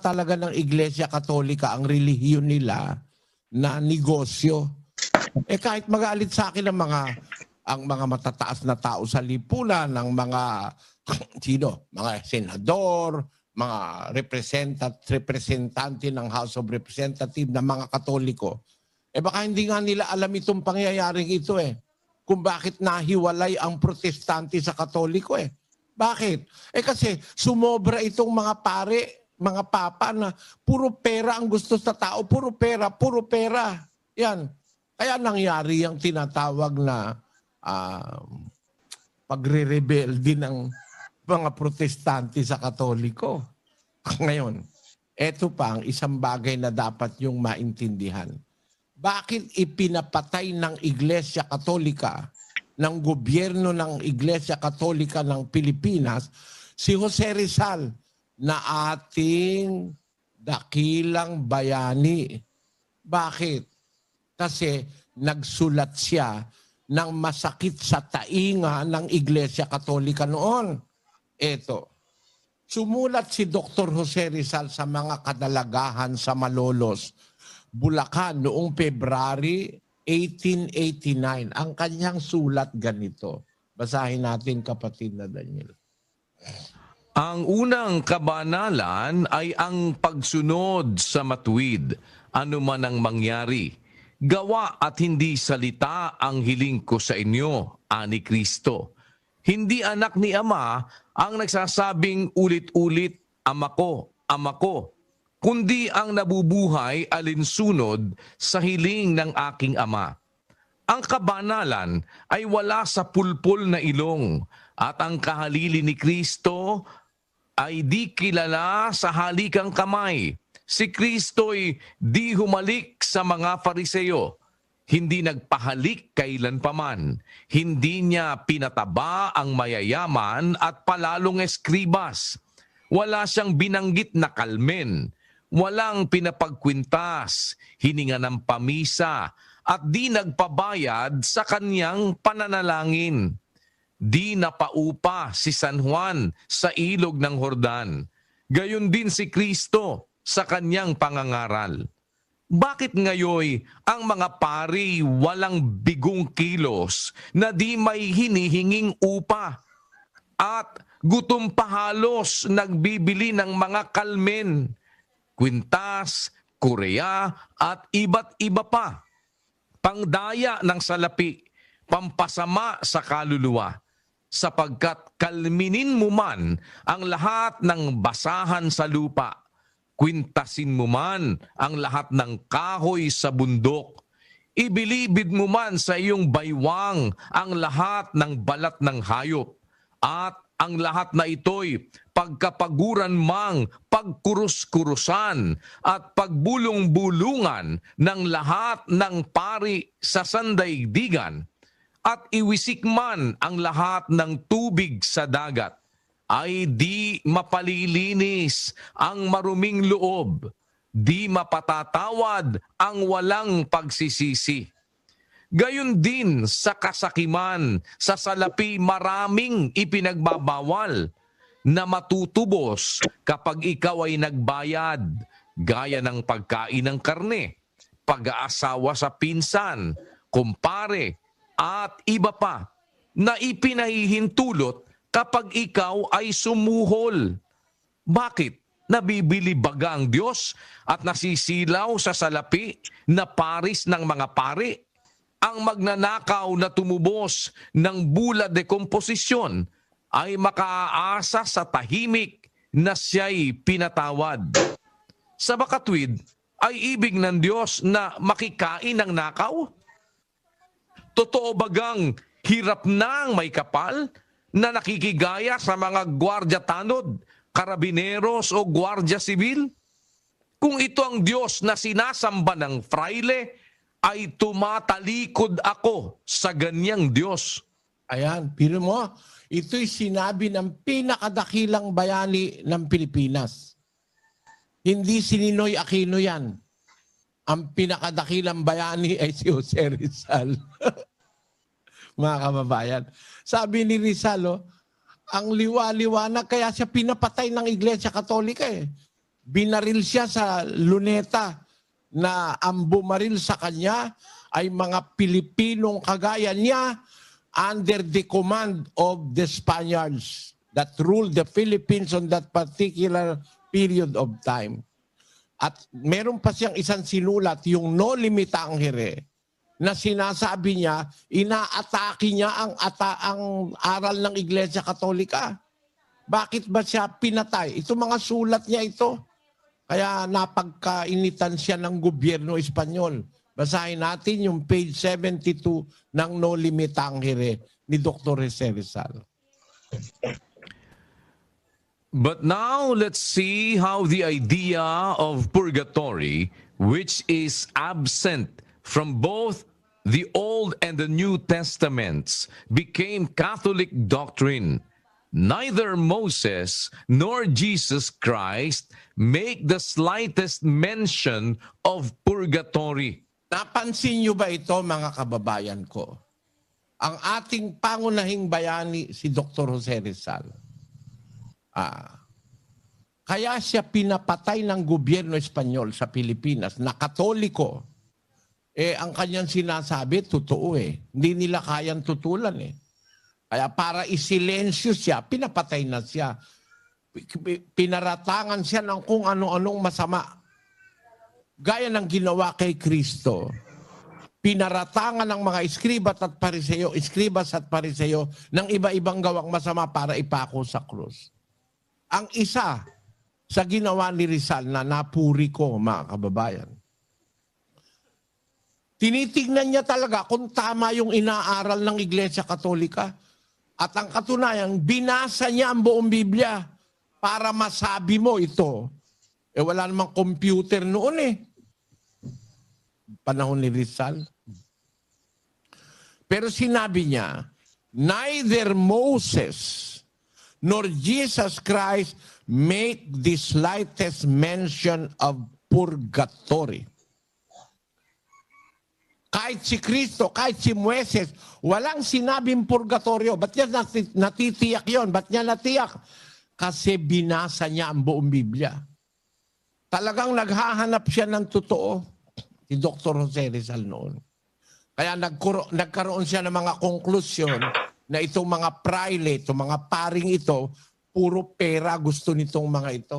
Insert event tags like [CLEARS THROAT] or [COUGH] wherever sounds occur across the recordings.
talaga ng Iglesia Katolika ang relihiyon nila na negosyo. Eh kahit magalit sa akin ang mga ang mga matataas na tao sa lipunan, ng mga [LAUGHS] sino, mga senador, mga representant, representante ng House of Representatives na mga Katoliko. Eh baka hindi nga nila alam itong pangyayaring ito eh. Kung bakit nahiwalay ang protestante sa Katoliko eh. Bakit? Eh kasi sumobra itong mga pare, mga papa na puro pera ang gusto sa tao, puro pera, puro pera. Yan. Kaya nangyari yung tinatawag na ah, pagre-rebel din ng mga protestante sa katoliko. [LAUGHS] Ngayon, eto pa ang isang bagay na dapat yung maintindihan. Bakit ipinapatay ng Iglesia Katolika, ng gobyerno ng Iglesia Katolika ng Pilipinas, si Jose Rizal na ating dakilang bayani. Bakit? Kasi nagsulat siya ng masakit sa tainga ng Iglesia Katolika noon. Ito, sumulat si Dr. Jose Rizal sa mga kadalagahan sa Malolos, Bulacan noong February 1889. Ang kanyang sulat ganito. Basahin natin kapatid na Daniel. Ang unang kabanalan ay ang pagsunod sa matuwid, anuman ang mangyari. Gawa at hindi salita ang hiling ko sa inyo, ani Kristo. Hindi anak ni Ama ang nagsasabing ulit-ulit, Ama ko, Ama ko, kundi ang nabubuhay alinsunod sa hiling ng aking Ama. Ang kabanalan ay wala sa pulpol na ilong at ang kahalili ni Kristo ay di kilala sa halikang kamay. Si Kristo'y di humalik sa mga fariseyo. Hindi nagpahalik kailan paman. Hindi niya pinataba ang mayayaman at palalong eskribas. Wala siyang binanggit na kalmen. Walang pinapagkwintas, hininga ng pamisa, at di nagpabayad sa kanyang pananalangin di napaupa si San Juan sa ilog ng Hordan. Gayon din si Kristo sa kanyang pangangaral. Bakit ngayoy ang mga pari walang bigong kilos na di may hinihinging upa at gutom pa halos nagbibili ng mga kalmen, kwintas, kureya at iba't iba pa? Pangdaya ng salapi, pampasama sa kaluluwa sapagkat kalminin mo man ang lahat ng basahan sa lupa, kwintasin mo man ang lahat ng kahoy sa bundok, ibilibid mo man sa iyong baywang ang lahat ng balat ng hayop, at ang lahat na ito'y pagkapaguran mang pagkurus-kurusan at pagbulong-bulungan ng lahat ng pari sa sandaigdigan, at iwisik man ang lahat ng tubig sa dagat, ay di mapalilinis ang maruming loob, di mapatatawad ang walang pagsisisi. Gayon din sa kasakiman, sa salapi maraming ipinagbabawal na matutubos kapag ikaw ay nagbayad, gaya ng pagkain ng karne, pag-aasawa sa pinsan, kumpare, at iba pa na ipinahihintulot kapag ikaw ay sumuhol. Bakit? Nabibili baga ang Diyos at nasisilaw sa salapi na paris ng mga pari? Ang magnanakaw na tumubos ng bula de komposisyon ay makaaasa sa tahimik na siya'y pinatawad. Sa bakatwid ay ibig ng Diyos na makikain ng nakaw? Totoo bagang hirap nang may kapal na nakikigaya sa mga gwardya tanod, karabineros o gwardya sibil? Kung ito ang Diyos na sinasamba ng fraile, ay tumatalikod ako sa ganyang Diyos. Ayan, pino mo, ito'y sinabi ng pinakadakilang bayani ng Pilipinas. Hindi si Ninoy Aquino yan. Ang pinakadakilang bayani ay si Jose Rizal. [LAUGHS] Mga kababayan. Sabi ni Rizal, oh, ang liwa-liwanag kaya siya pinapatay ng Iglesia Katolika eh. binaril siya sa luneta na ang bumaril sa kanya ay mga Pilipinong kagaya niya under the command of the Spaniards that ruled the Philippines on that particular period of time. At meron pa siyang isang sinulat, yung no limita ang hire, na sinasabi niya, inaatake niya ang, ata, ang aral ng Iglesia Katolika. Bakit ba siya pinatay? Ito mga sulat niya ito. Kaya napagkainitan siya ng gobyerno Espanyol. Basahin natin yung page 72 ng No Limita ang Hire ni Dr. Jose Rizal. But now let's see how the idea of purgatory, which is absent from both the Old and the New Testaments, became Catholic doctrine. Neither Moses nor Jesus Christ make the slightest mention of purgatory. Napansin niyo ba ito mga kababayan ko? Ang ating pangunahing bayani si Dr. Jose Rizal. Ah, kaya siya pinapatay ng gobyerno Espanyol sa Pilipinas na katoliko. Eh, ang kanyang sinasabi, totoo eh. Hindi nila kayang tutulan eh. Kaya para isilensyo siya, pinapatay na siya. Pi- Pinaratangan siya ng kung ano-anong masama. Gaya ng ginawa kay Kristo. Pinaratangan ng mga iskribat at pariseyo, iskribas at pariseyo ng iba-ibang gawang masama para ipako sa krus. Ang isa sa ginawa ni Rizal na napuri ko, mga kababayan, tinitignan niya talaga kung tama yung inaaral ng Iglesia Katolika. At ang katunayan, binasa niya ang buong Biblia para masabi mo ito. Eh wala namang computer noon eh. Panahon ni Rizal. Pero sinabi niya, neither Moses nor Jesus Christ make the slightest mention of purgatory. Kahit si Kristo, kahit si Moises, walang sinabing purgatorio. Ba't niya nati- natitiyak yon? Ba't niya natiyak? Kasi binasa niya ang buong Biblia. Talagang naghahanap siya ng totoo si Dr. Jose Rizal noon. Kaya nagkaroon siya ng mga konklusyon na itong mga private, itong mga paring ito, puro pera gusto nitong mga ito.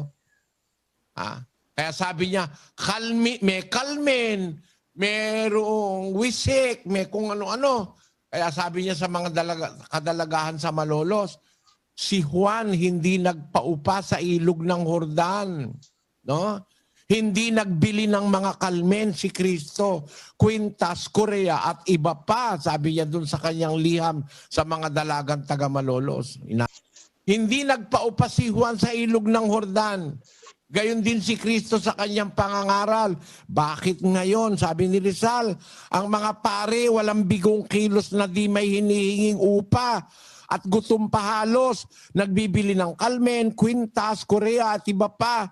Ha? Kaya sabi niya, kalmi, may kalmen, merong wisik, may kung ano-ano. Kaya sabi niya sa mga dalaga, kadalagahan sa Malolos, si Juan hindi nagpaupa sa ilog ng Hordan. No? Hindi nagbili ng mga kalmen si Kristo, kwintas, Korea at iba pa, sabi niya dun sa kanyang liham sa mga dalagang taga Malolos. Ina- hindi nagpaupa si Juan sa ilog ng Hordan. Gayon din si Kristo sa kanyang pangangaral. Bakit ngayon, sabi ni Rizal, ang mga pare walang bigong kilos na di may hinihinging upa at gutom pa halos, nagbibili ng kalmen, kwintas, korea at iba pa.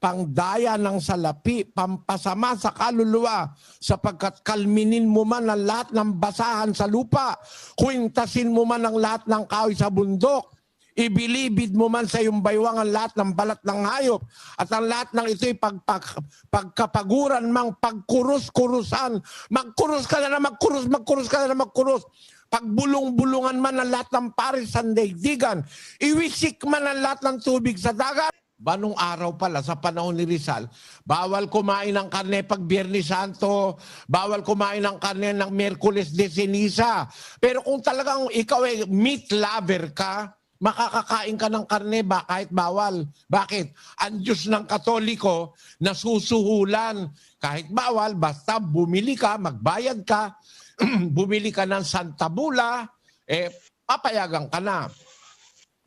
Pangdaya ng salapi, pampasama sa kaluluwa, sapagkat kalminin mo man ang lahat ng basahan sa lupa, kwintasin mo man ang lahat ng kahoy sa bundok, ibilibid mo man sa iyong baywang ang lahat ng balat ng hayop, at ang lahat ng ito'y pagpag, pagkapaguran mang pagkurus-kurusan, magkurus ka na na magkurus, magkurus ka na na magkurus, pagbulong-bulungan man ang lahat ng paris sa daigdigan, iwisik man ang lahat ng tubig sa dagat, Banong araw pala sa panahon ni Rizal, bawal kumain ng karne pag Biyernes Santo, bawal kumain ng karne ng Merkules de Ceniza. Pero kung talagang ikaw ay meat lover ka, makakakain ka ng karne ba kahit bawal. Bakit? Ang Diyos ng Katoliko nasusuhulan. Kahit bawal, basta bumili ka, magbayad ka, [CLEARS THROAT] bumili ka ng Santa Bula, eh, papayagan ka na.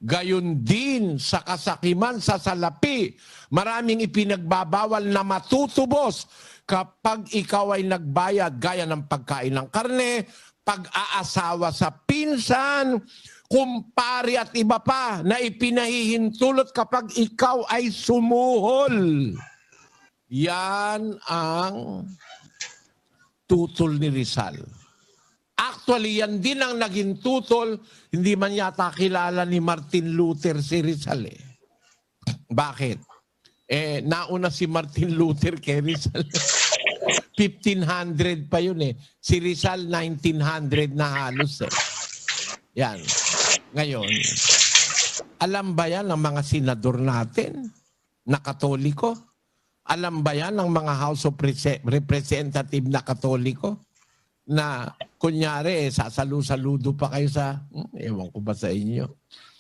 Gayon din sa kasakiman sa salapi, maraming ipinagbabawal na matutubos kapag ikaw ay nagbayad gaya ng pagkain ng karne, pag-aasawa sa pinsan, kumpari at iba pa na ipinahihintulot kapag ikaw ay sumuhol. Yan ang tutol ni Rizal. Actually, yan din ang naging tutol. Hindi man yata kilala ni Martin Luther si Rizal eh. Bakit? Eh, nauna si Martin Luther kay Rizal. [LAUGHS] 1500 pa yun eh. Si Rizal 1900 na halos eh. Yan. Ngayon, alam ba yan ng mga senador natin na katoliko? Alam ba yan ng mga House of Prese- Representative na katoliko? Na kunyari, eh, sasalu-saludo pa kayo sa, hmm, ewan ko ba sa inyo.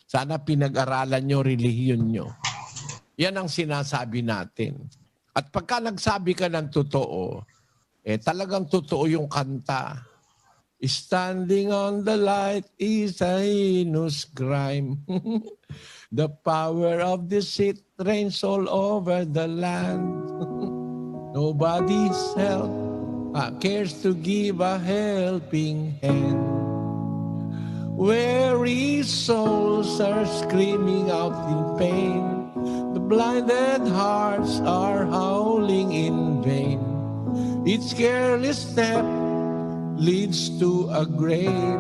Sana pinag-aralan nyo, relihiyon nyo. Yan ang sinasabi natin. At pagka nagsabi ka ng totoo, eh talagang totoo yung kanta. Standing on the light is a heinous crime. [LAUGHS] the power of the seat reigns all over the land. [LAUGHS] Nobody's help uh, cares to give a helping hand. Weary souls are screaming out in pain. The blinded hearts are howling in vain. Each careless step leads to a grave,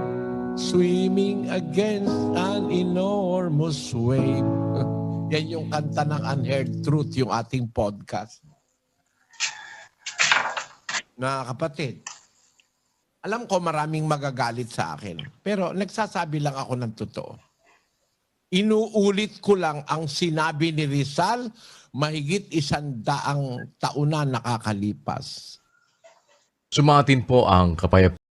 swimming against an enormous wave. [LAUGHS] Yan yung kanta ng Unheard Truth, yung ating podcast. Na kapatid, alam ko maraming magagalit sa akin. Pero nagsasabi lang ako ng totoo. Inuulit ko lang ang sinabi ni Rizal mahigit isang daang taon na nakakalipas. Sumatin po ang kapayapaan